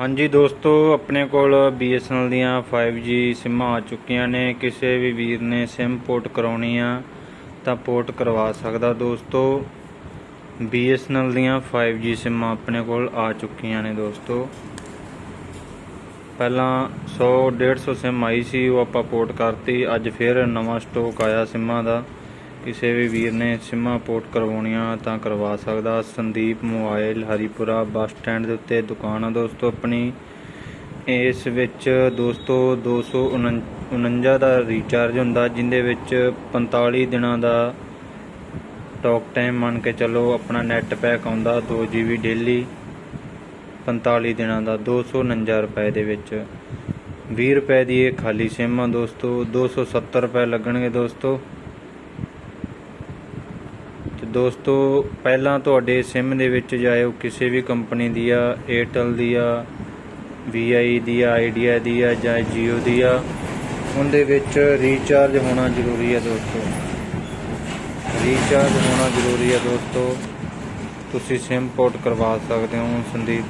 ਹਾਂਜੀ ਦੋਸਤੋ, ਆਪਣੇ ਕੋਲ BSNL ਦੀਆਂ 5G ਸਿੰਮਾਂ ਆ ਚੁੱਕੀਆਂ ਨੇ। ਕਿਸੇ ਵੀ ਵੀਰ ਨੇ ਸਿਮ ਪੋਰਟ ਕਰਾਉਣੀ ਆ ਤਾਂ ਪੋਰਟ ਕਰਵਾ ਸਕਦਾ ਦੋਸਤੋ। BSNL ਦੀਆਂ 5G ਸਿੰਮਾਂ ਆਪਣੇ ਕੋਲ ਆ ਚੁੱਕੀਆਂ ਨੇ ਦੋਸਤੋ। ਪਹਿਲਾਂ 100 150 ਸਿਮ ਆਈ ਸੀ, ਉਹ ਆਪਾਂ ਪੋਰਟ ਕਰਤੀ। ਅੱਜ ਫਿਰ ਨਵਾਂ ਸਟਾਕ ਆਇਆ ਸਿੰਮਾਂ ਦਾ। ਕਿਸੇ ਵੀ ਵੀਰ ਨੇ ਸਿੰਮਾਂ ਪੋਰਟ ਕਰਵਾਉਣੀਆਂ ਤਾਂ ਕਰਵਾ ਸਕਦਾ। Sandeep mobile, Haripura bus stand ਦੇ ਉੱਤੇ ਦੁਕਾਨ ਆ ਦੋਸਤੋ ਆਪਣੀ। ਇਸ ਵਿੱਚ ਦੋਸਤੋ 249 ਦਾ ਰੀਚਾਰਜ ਹੁੰਦਾ, ਜਿੰਦੇ ਵਿੱਚ 45 ਦਿਨਾਂ ਦਾ ਟਾਕ ਟਾਈਮ ਮੰਨ ਕੇ ਚੱਲੋ ਆਪਣਾ ਨੈਟ ਪੈਕ ਆਉਂਦਾ 2 GB ਡੇਲੀ 45 ਦਿਨਾਂ ਦਾ 249 ਰੁਪਏ ਦੇ ਵਿੱਚ। 20 ਰੁਪਏ ਦੀ ਇਹ ਖਾਲੀ ਸਿਮ ਆ ਦੋਸਤੋ 270 ਰੁਪਏ ਲੱਗਣਗੇ ਦੋਸਤੋ। ਤੇ ਦੋਸਤੋ, ਪਹਿਲਾਂ ਤੁਹਾਡੇ ਸਿਮ ਦੇ ਵਿੱਚ ਜਾਇਓ, ਕਿਸੇ ਵੀ ਕੰਪਨੀ ਦੀ ਆ Airtel ਦੀ ਆ VI ਦੀ ਆ Idea ਦੀ ਆ ਜਾਂ Jio ਦੀ ਆ ਉਹਦੇ ਵਿੱਚ ਰੀਚਾਰਜ ਹੋਣਾ ਜ਼ਰੂਰੀ ਆ ਦੋਸਤੋ। ਰੀਚਾਰਜ ਹੋਣਾ ਜ਼ਰੂਰੀ ਆ ਦੋਸਤੋ। ਤੁਸੀਂ ਸਿਮ ਪੋਰਟ ਕਰਵਾ ਸਕਦੇ ਹੋ, ਸੰਦੀਪ।